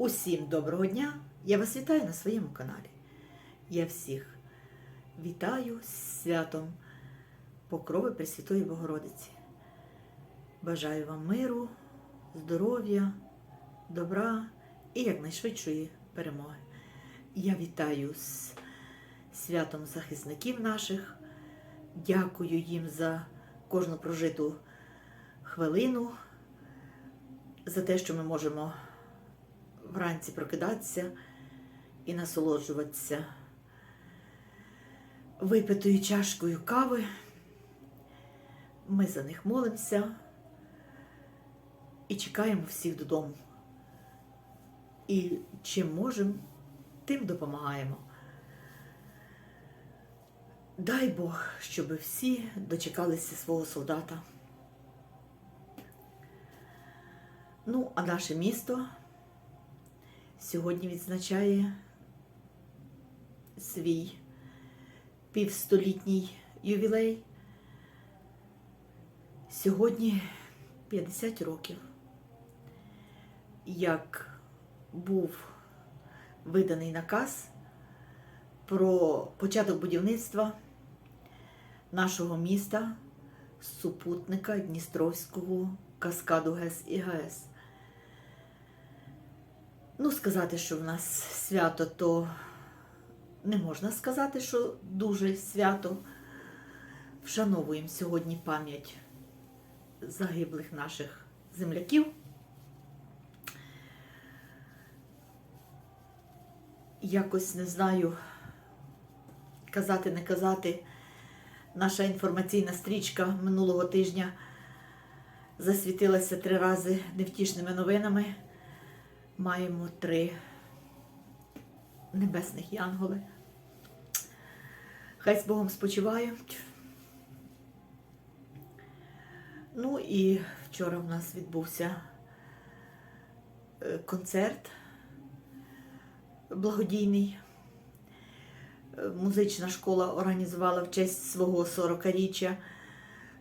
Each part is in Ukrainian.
Усім доброго дня! Я вас вітаю на своєму каналі. Я всіх вітаю з святом Покрови Пресвятої Богородиці. Бажаю вам миру, здоров'я, добра і якнайшвидшої перемоги. Я вітаю з святом захисників наших. Дякую їм за кожну прожиту хвилину, за те, що ми можемо вранці прокидатися і насолоджуватися випитою чашкою кави. Ми за них молимося і чекаємо всіх додому. І чим можемо, тим допомагаємо. Дай Бог, щоб всі дочекалися свого солдата. Ну, а наше місто сьогодні відзначає свій півстолітній ювілей. Сьогодні 50 років, як був виданий наказ про початок будівництва нашого міста супутника Дністровського каскаду ГЕС і ГАЕС. Ну, сказати, що в нас свято, то не можна сказати, що дуже свято. Вшановуємо сьогодні пам'ять загиблих наших земляків. Якось не знаю, казати, не казати, наша інформаційна стрічка минулого тижня засвітилася три рази невтішними новинами. Маємо три небесних янголи. Хай з Богом спочивають. Ну і вчора в нас відбувся е, концерт благодійний. Е, Музична школа організувала в честь свого 40-річчя,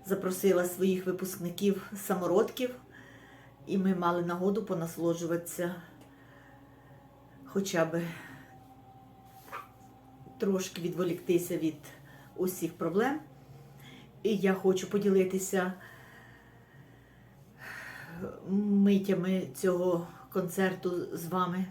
запросила своїх випускників самородків, і ми мали нагоду понасолоджуватися хоча б трошки відволіктися від усіх проблем. І я хочу поділитися митями цього концерту з вами.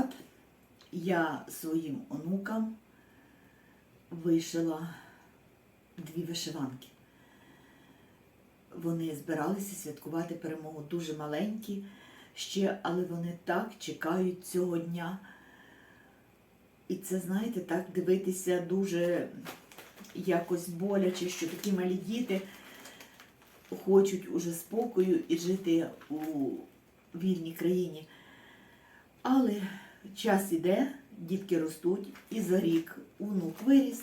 Назад я своїм онукам вишила дві вишиванки. Вони збиралися святкувати перемогу дуже маленькі ще, але вони так чекають цього дня. І це, знаєте, так дивитися дуже якось боляче, що такі малі діти хочуть уже спокою і жити у вільній країні. Але час іде, дітки ростуть, і за рік онук виріс.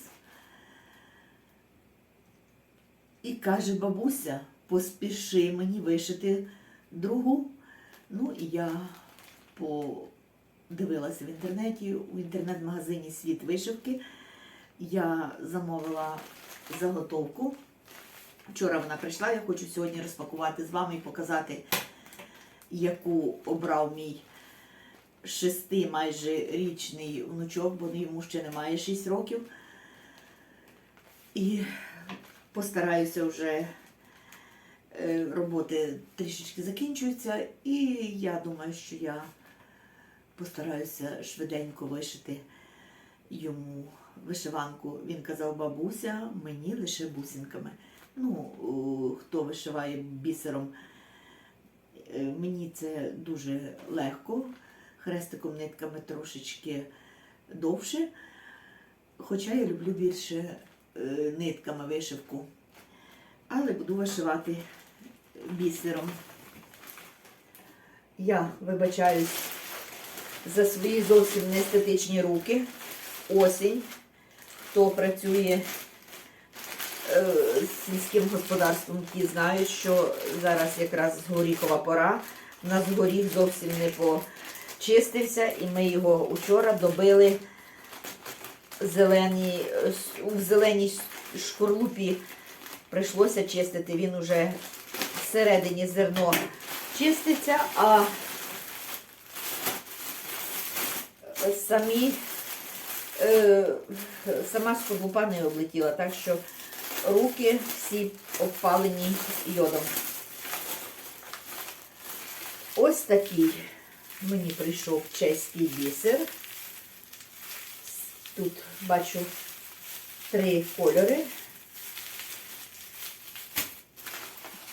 І каже бабуся, поспіши мені вишити другу. Ну і я подивилася в інтернеті, у інтернет-магазині Світ вишивки. Я замовила заготовку. Вчора вона прийшла, я хочу сьогодні розпакувати з вами і показати, яку обрав мій шести майже річний внучок, бо йому ще немає 6 років. І постараюся вже е, роботи трішечки закінчуються, і я думаю, що я постараюся швиденько вишити йому вишиванку. Він казав, бабуся, мені лише бусинками. Ну, хто вишиває бісером, е, мені це дуже легко хрестиком нитками трошечки довше. Хоча я люблю більше е, нитками вишивку. Але буду вишивати бісером. Я вибачаюсь за свої зовсім неестетичні руки. Осінь. Хто працює е, з сільським господарством, ті знають, що зараз якраз горіхова пора. У нас горіх зовсім не почистився, і ми його вчора добили зелені, у зеленій шкорлупі прийшлося чистити. Він уже всередині зерно чиститься, а самі, е, сама скорлупа не облетіла, так що руки всі обпалені йодом. Ось такий мені прийшов чеський бісер. Тут бачу три кольори.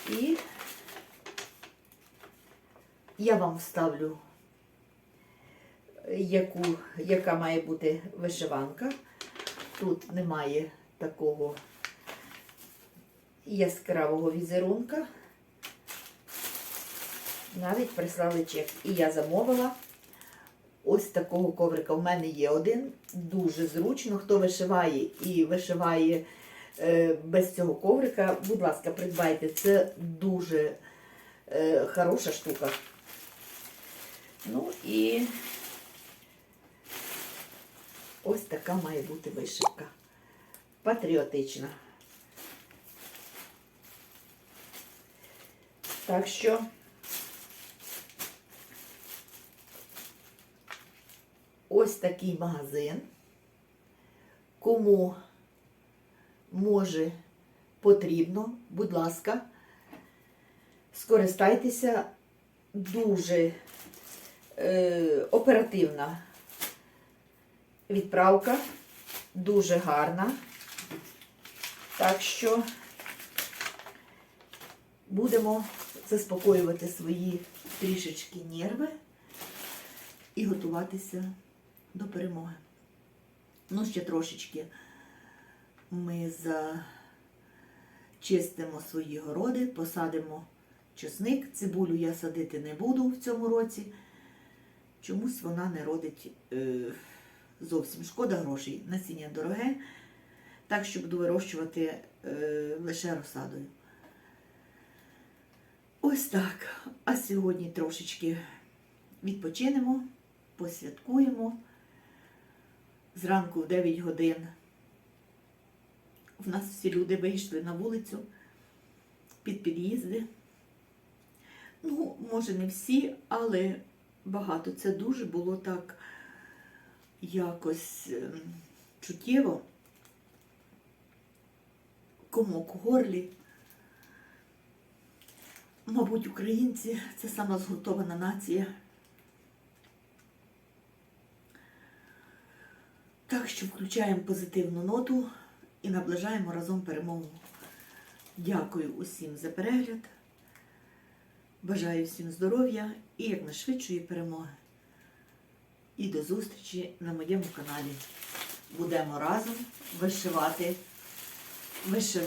І я вам вставлю, яку, яка має бути вишиванка. Тут немає такого яскравого візерунка. Навіть прислали чек. І я замовила ось такого коврика. У мене є один, дуже зручно. Хто вишиває і вишиває е, без цього коврика, будь ласка, придбайте. Це дуже е, хороша штука. Ну і ось така має бути вишивка. Патріотична. Так що ось такий магазин. Кому може, потрібно, будь ласка, скористайтеся дуже е, оперативна відправка, дуже гарна. Так що будемо заспокоювати свої трішечки нерви і готуватися до перемоги. Ну, ще трошечки ми зачистимо свої городи, посадимо чесник. Цибулю я садити не буду в цьому році. Чомусь вона не родить е, зовсім шкода грошей. Насіння дороге, так що буду вирощувати е, лише розсадою. Ось так. А сьогодні трошечки відпочинемо, посвяткуємо. Зранку в 9 годин в нас всі люди вийшли на вулицю під під'їзди. Ну, може, не всі, але багато. Це дуже було так якось ем, чуттєво. Комок у горлі. Мабуть, українці це сама згуртована нація. Так що включаємо позитивну ноту і наближаємо разом перемогу. Дякую усім за перегляд. Бажаю всім здоров'я і якнайшвидшої перемоги. І до зустрічі на моєму каналі. Будемо разом вишивати, вишивати.